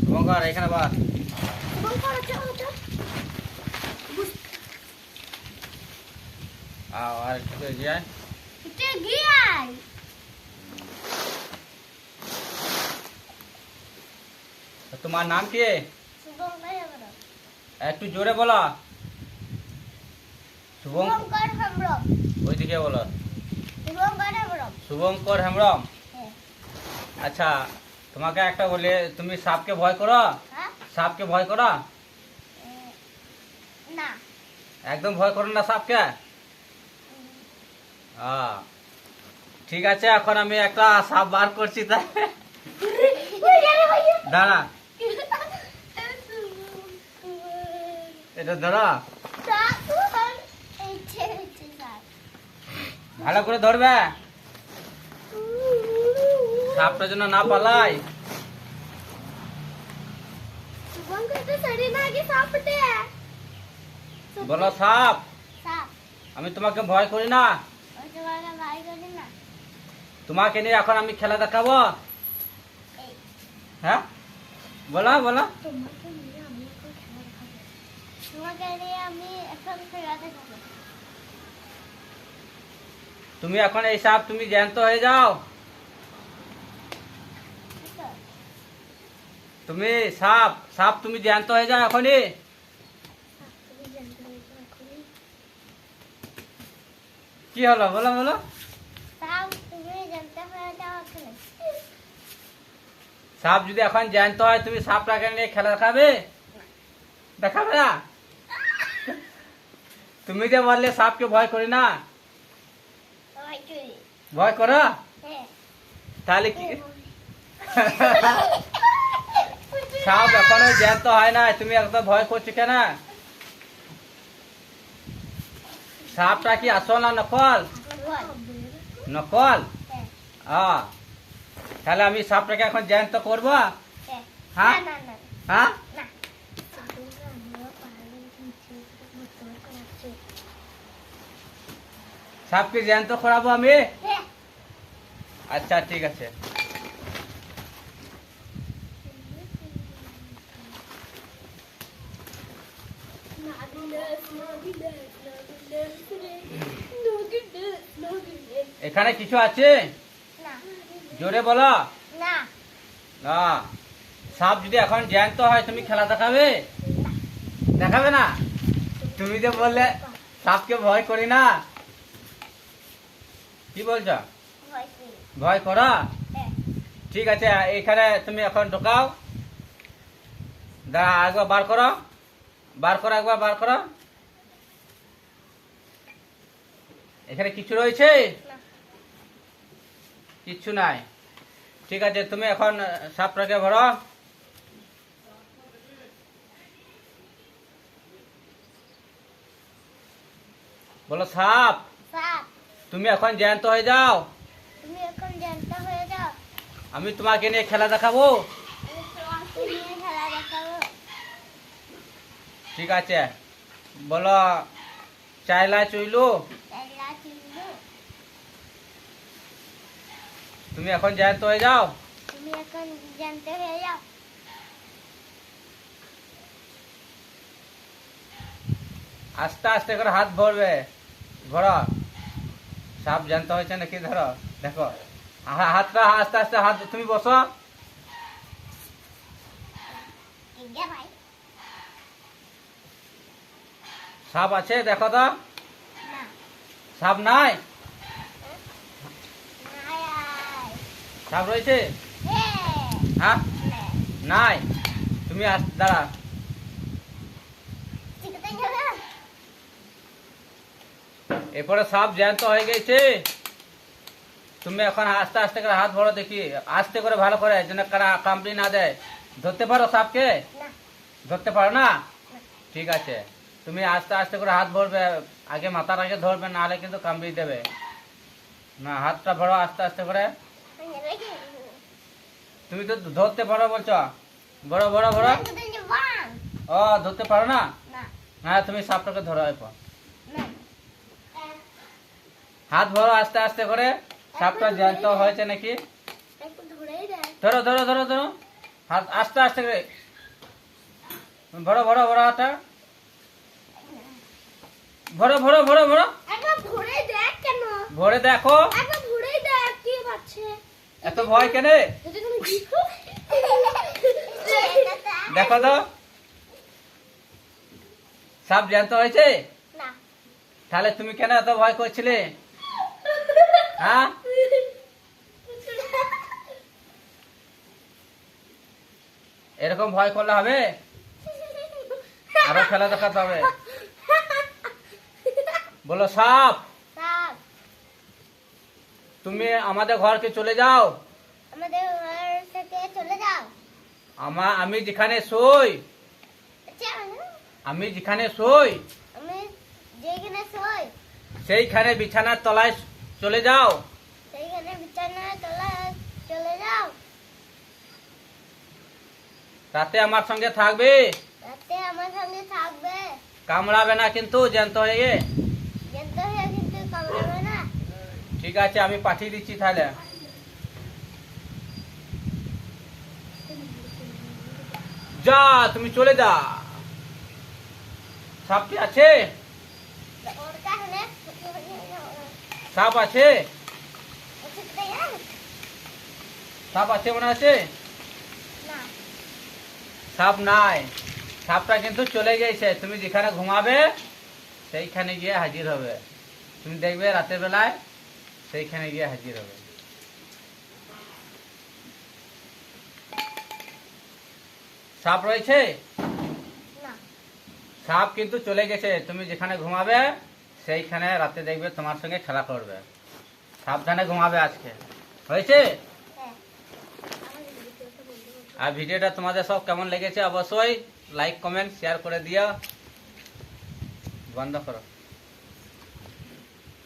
শুভঙ্কর এখানে বস। আও, আর একটু এগিয়ে আয়। তো তোমার নাম কি? একটু জোরে বলো। শুভং ওইদিকে বলো। শুভঙ্কর হেমব্রম। আচ্ছা তোমাকে একটা বলে তুমি সাপকে ভয় করো? সাপকে ভয় করো? একদম ভয় করো না সাপকে? ঠিক আছে এখন আমি একটা সাপ বার করছি তাই। দাঁড়া। এটা ধরো। ভালো করে ধরবে। সাপটা যেন না পালাই বলো সাপ। আমি তোমাকে ভয় করি না। তোমাকে নিয়ে এখন আমি খেলা দেখাবো। হ্যাঁ? বলো বলো। তোমাকে নিয়ে আমি এখন খেলা দেখাবো। তুমি এখন এই সাপ তুমি জ্যান্ত হয়ে যাও। তুমি সাপ সাপ তুমি জ্যান্ত হয়ে যাও এখনই। কি হলো? বলো বলো। সাপ যদি এখন জ্যান্ত হয় তুমি সাপটাকে নিয়ে খেলা দেখাবে? দেখাবে না? তুমি যে বললে সাপকে ভয় করি না। ভয় করো? হ্যাঁ। তাহলে কি? সাপ এখনও জ্যান্ত হয় না তুমি একদম ভয় করছ কেন? সাপটা কি আসল না নকল? নকল? হ্যাঁ। হ্যাঁ তাহলে আমি সাপটাকে এখন জ্যান্ত করব? হ্যাঁ। হ্যাঁ? না না না হ্যাঁ না সাপকে জ্যান্ত করাবো আমি? হ্যাঁ। আচ্ছা ঠিক আছে। এখানে কিছু আছে? জোরে বলো। না। না। সাপ যদি এখন জ্যান্ত হয় তুমি খেলা দেখাবে? দেখাবে না? তুমি যে বললে সাপকে ভয় করি না। কি বলছো? ভয় করি। হ্যাঁ। ঠিক আছে এখানে তুমি এখন ঢোকাও। দাঁড়া একবার বার করো। বার করো একবার বার করো। এখানে কিছু রয়েছে? কিচ্ছু নাই। ঠিক আছে তুমি এখন সাপটাকে ভরো। বলো সাপ! তুমি এখন জ্যান্ত হয়ে যাও। তুমি এখন জানতে হয়ে যাও। আমি তোমাকে নিয়ে খেলা দেখাবো। ঠিক আছে। বলো চাইলা চইলু? তুমি এখন জ্যান্ত হয়ে যাও। তুমি এখন জানতে হয়ে যাও। আস্তে আস্তে করে হাত ভরবে। ধরো সাপ জানতে হয়েছে নাকি ধরো? দেখো। হাতটা আস্তে আস্তে হাত তুমি বসো। সাপ আছে দেখো তো। সাপ নাই? নাই সাপ রয়েছে? হ্যাঁ। হ্যাঁ? নাই। তুমি আস দাঁড়া ঠিক আছে যাবে এরপরে সাপ জ্যান্ত হয়ে গেছে। তুমি এখন আস্তে আস্তে করে হাত ভরো দেখি। আস্তে করে ভালো করে যেন কারা- কামড়ি না দেয়। ধরতে পারো সাপকে? ধরতে পারো না? ঠিক আছে। তুমি আস্তে আস্তে করে হাত ভরবে আগে মাথার আগে ধরবে নাহলে কিন্তু কামড়ি দেবে। না হাতটা ভরো আস্তে আস্তে করে। তুমি তো ধরতে পারো বলছো? বড় বড় বড় ও ধরতে পারো না? হ্যাঁ তুমি সাপটাকে ধরো এরপর। হাত ভরো আস্তে আস্তে করে। সাপটা জ্যান্ত হয়েছে নাকি? ধরো ধরো ধরো ধরো। হাত আস্তে আস্তে করে। ভরো ভরো ভরো হাতটা। ভরো ভরো ভরো ভরো ভরে দেখো এত ভয় কেনে? দেখো? তো। সাপ জ্যান্ত হয়েছে? তাহলে তুমি কেন এত ভয় করছিলে? হ্যাঁ? এরকম ভয় করলে হবে? আরও খেলা দেখাতে হবে? বলো সাপ তুমি আমাদের ঘরকে চলে যাও। আমাদের ঘর থেকে চলে যাও। আমা আমি যেখানে শোই। আচ্ছা আমি যেখানে শোই। আমি যেখানে শোই। সেইখানে বিছানার তলায় চলে যাও সেইখানে বিছানায় তলায় চলে যাও রাতে আমার সঙ্গে থাকবে রাতে আমার সঙ্গে থাকবে কামড়াবে না কিন্তু জ্যান্ত হয়ে গিয়ে যেতে হয়ে কিন্তু কামড়াবে না ঠিক আছে আমি পাঠিয়ে দিচ্ছি তাহলে যা তুমি চলে যা সাপ কি আছে সাপ আছে? সাপ আছে মনে আছে? সাপ নাই। সাপটা কিন্তু চলে গেছে। তুমি যেখানে ঘুমাবে সেইখানে গিয়ে হাজির হবে। তুমি দেখবে রাতের বেলায় সেইখানে গিয়ে হাজির হবে। সাপ রয়েছে? সাপ কিন্তু চলে গেছে। তুমি যেখানে ঘুমাবে সেইখানে রাতে দেখবে তোমার সঙ্গে খেলা করবে। সাবধানে ঘুমাবে আজকে। হয়েছে? হ্যাঁ। আর ভিডিওটা তোমাদের সব কেমন লেগেছে অবশ্যই লাইক কমেন্ট শেয়ার করে দিও। বন্ধ করো।